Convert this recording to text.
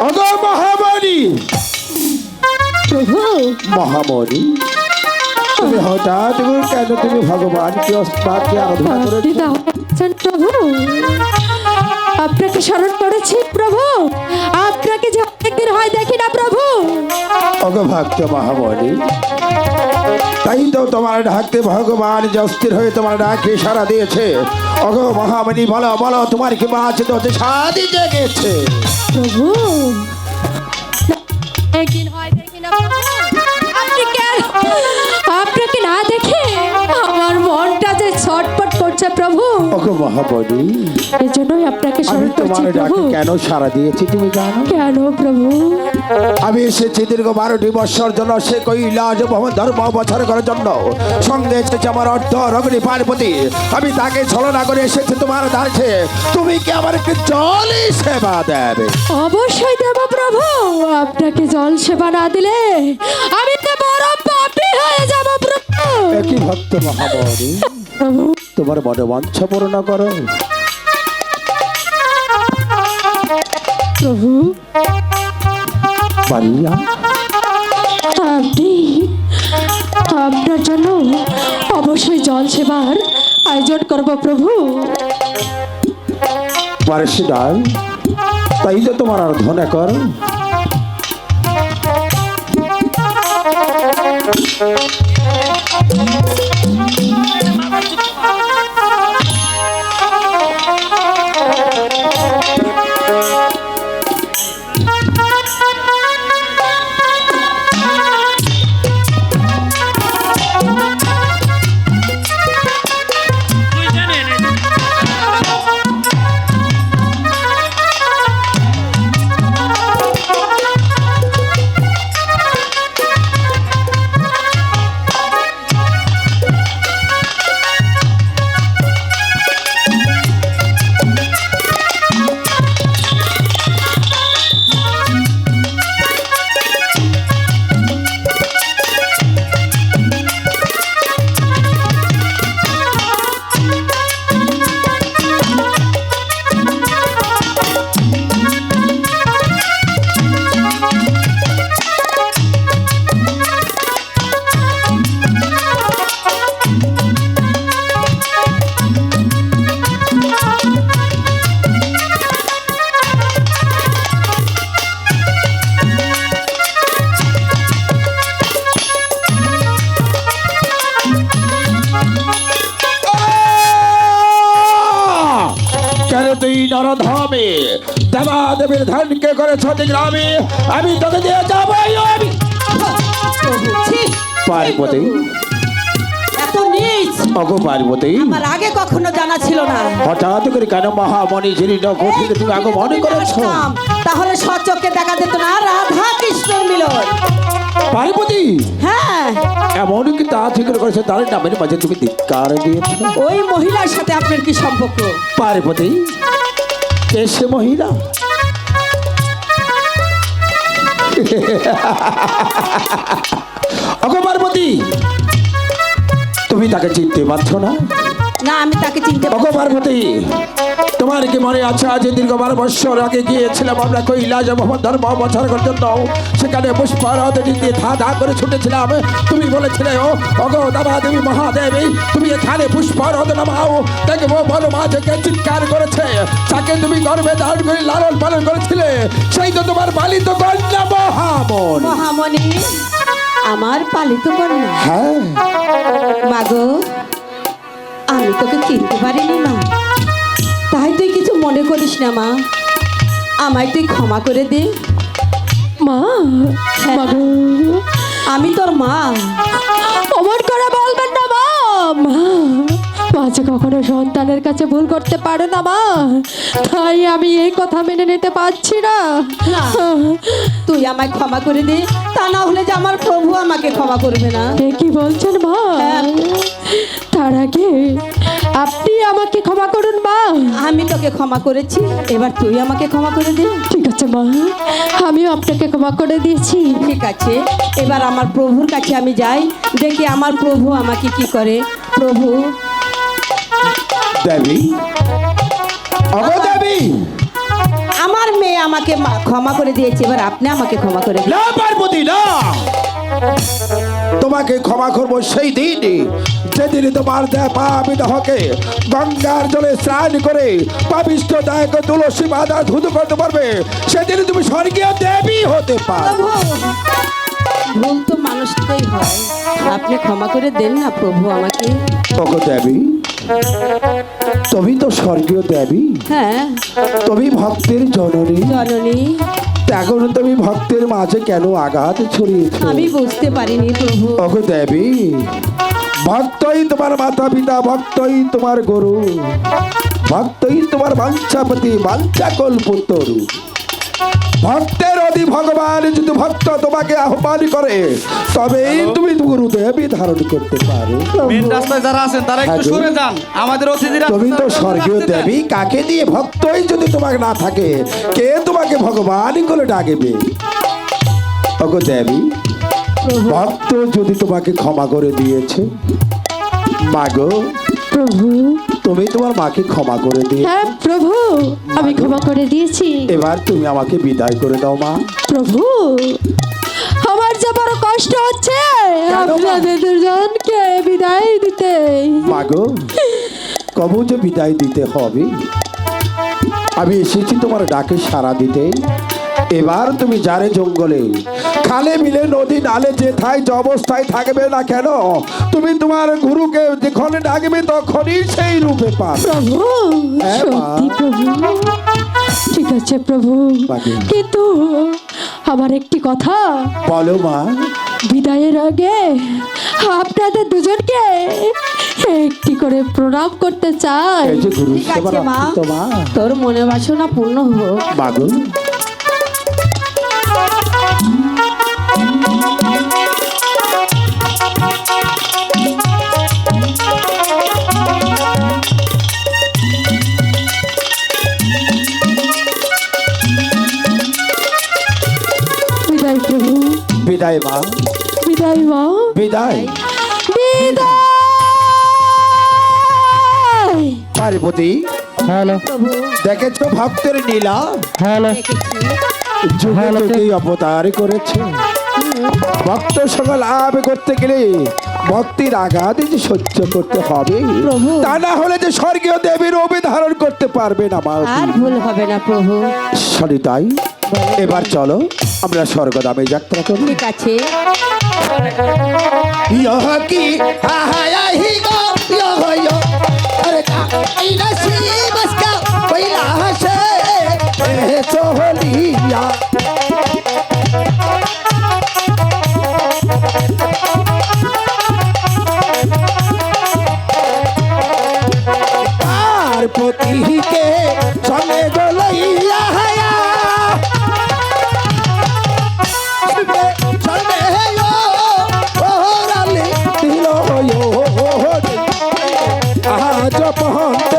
অগো মহামণি। প্রভু। মহামণি। তুমি হঠাৎ করে কেন তুমি ভগবানকে অস্তাকে আরাধনা করেছ? প্রভু। আপনাকে স্মরণ করেছি প্রভু। আপনাকে যে অনেকদিন হয় দেখি না প্রভু। অগো ভক্ত মহামণি। তাই তো তোমার ডাকতে ভগবান যে অস্থির হয়ে তোমার ডাকে সারা দিয়েছে। অগো মহামণি, বলো বলো, তোমার কি মা আছে তো সাদি জেগেছে প্রভু, একদিন হয় ওগো মহামণি এজন্যই আপনাকে আমি স্মরণ করছি তোমার প্রভু। কেন সারা দিয়েছি তুমি জানো? কেন প্রভু? আমি এসেছি দীর্ঘ বারোটি জন্য সে কৈলাস ভবন ধর্ম বছর করার জন্য। সঙ্গে এসেছে আমার অর্থ রগণী পার্বতী। আমি তাকে ছলনা করে এসেছি তোমার ধারছে তুমি কি আমার একটু জলই সেবা দেবে? অবশ্যই দেব প্রভু। আপনাকে জল সেবা না দিলে আমি তো বড় পাপী হয়ে যাব প্রভু। একই ভক্ত মহাবলী তোমার মনে বাঞ্ছা পূর্ণ করো। প্রভু পারিয়া আপনি আপনার জন্য অবশ্যই জল সেবার আয়োজন করব প্রভু। পারসি ডাল তাই যে তোমার আরাধনা করো। কেন নরধামে দেবা দেবীর ধানকে করেছ গ্রামে আমি তোকে দিয়ে যাব আমি। পার্বতী। এত নিচ। অগো পার্বতী। আমার আগে কখনো জানা ছিল না। হঠাৎ করে কেন মহামণি যিনি নগরীকে তুমি আগে মনে করেছ? তাহলে সচক্ষে দেখা যেত না রাধা কৃষ্ণর মিলন। পার্বতী। হ্যাঁ। এমন কি তা ঠিক করেছে? তার নামের মাঝে তুমি ধিক্কার দিয়েছ? ওই মহিলার সাথে আপনার কি সম্পর্ক? পার্বতী। কে সে মহিলা। অগো তুমি তাকে চিনতে পারছ না? না আমি তাকে চিনতে অগো পার্বতী তোমার কি মনে আছে আজ দীর্ঘ বারো বৎসর আগে গিয়েছিলাম আমরা কৈলাস মোহাম্মদ ধর্ম বছর জন্য সেখানে পুষ্পারত দিয়ে ধা ধা করে ছুটেছিলাম। তুমি বলেছিলে ও অগো দাবা দেবী মহাদেবী তুমি এখানে পুষ্পারত নামাও। দেখব বড় মা থেকে চিৎকার করেছে তাকে তুমি গর্বে ধারণ করে লালন পালন করেছিলে সেই তো তোমার পালিত কন্যা মহামন মহামণি আমার পালিত কন্যা। হ্যাঁ। মাগো আমি তোকে চিনতে পারিনি মা। তাই তুই কিছু মনে করিস না মা। আমায় তুই ক্ষমা করে দে। মা মাগো আমি তোর মা। আমার করে বলবেন না মা। মা মাঝে কখনো সন্তানের কাছে ভুল করতে পারে না মা। তাই আমি এই কথা মেনে নিতে পারছি না। তুই আমায় ক্ষমা করে দে তা না হলে যে আমার প্রভু আমাকে ক্ষমা করবে না। কি বলছেন মা? হ্যাঁ। তার আগে আপনি আমাকে ক্ষমা করুন মা। আমি তোকে ক্ষমা করেছি এবার তুই আমাকে ক্ষমা করে দে। ঠিক আছে মা। আমিও আপনাকে ক্ষমা করে দিয়েছি। ঠিক আছে এবার আমার প্রভুর কাছে আমি যাই দেখি আমার প্রভু আমাকে কি করে। প্রভু দেবী দেবী আমার মেয়ে আমাকে মা- ক্ষমা করে দিয়েছে এবার আপনি আমাকে ক্ষমা করে দিন। না পার্বতী না! তোমাকে ক্ষমা করব সেই দিন যেদিন তোমার দেহ পাপি দেহকে গঙ্গার জলে স্নান করে পাপিষ্ট দায়ক তুলসী মাদা ধুধু করতে পারবে সেদিন তুমি স্বর্গীয় দেবী হতে পারো। ভুল তো মানুষকেই হয়। আপনি ক্ষমা করে দেন না প্রভু আমাকে। দেবী। তুমি তো স্বর্গীয় দেবী। হ্যাঁ। তুমি ভক্তের জননী। জননী। এখন তুমি ভক্তের মাঝে কেন আঘাত ছড়িয়েছ? আমি বুঝতে পারিনি প্রভু। ওগো দেবী ভক্তই তোমার মাতা পিতা ভক্তই তোমার গরু ভক্তই তোমার বাঞ্ছাপতি বাঞ্ছা কল্পতরু ভক্তের অধি ভগবান যদি ভক্ত তোমাকে আহ্বান করে তবেই তুমি গুরু দেবী ধারণ করতে পারো। মেন রাস্তায় যারা আছেন তারা একটু সরে যান। আমাদের অতিথিরা তুমি তো স্বর্গীয় দেবী কাকে দিয়ে ভক্তই যদি তোমাকে না থাকে কে তোমাকে ভগবান করে ডাকবে? ওগো দেবী ভক্ত যদি তোমাকে ক্ষমা করে দিয়েছে মাগো প্রভু। তুমি তোমার মাকে ক্ষমা করে দিয়ে হ্যাঁ প্রভু আমি ক্ষমা করে দিয়েছি। এবার তুমি আমাকে বিদায় করে দাও মা। প্রভু আমার যে বড় কষ্ট হচ্ছে আপনাদের দুজনকে বিদায় দিতে। মাগো কবু যে বিদায় দিতে হবে আমি এসেছি তোমার ডাকে সারা দিতে। এবার তুমি যারে জঙ্গলে খালে মিলে নদী নালে যেথায় যে অবস্থায় থাকবে না কেন তুমি তোমার গুরুকে যখন ডাকবে তখনই সেই রূপে পাবে। প্রভু হ্যাঁ, সত্যি প্রভু। ঠিক আছে প্রভু। কিন্তু আমার একটি কথা। বলো মা। বিদায়ের আগে আপনাদের দুজনকে একটি করে প্রণাম করতে চাই। তোর মনে বাসনা পূর্ণ হোক। বিদায় মা। বিদায় মা। বিদায়। বিদায়। পার্বতী হ্যালো। প্রভু। দেখেছ ভক্তের নীলা? হ্যালো। দেখেছি যুগে অবতার করেছে। ভক্ত সঙ্গে লাভ করতে গেলে ভক্তির আঘাত যে সহ্য করতে হবে। তা না হলে যে স্বর্গীয় দেবীর রূপে ধারণ করতে পারবে না মা। আর ভুল হবে না প্রভু। সরি তাই। এবার চলো। আমরা স্বর্গদামে যাত্রা করি ঠিক আছে। ইহ কি? হাহায় জপহন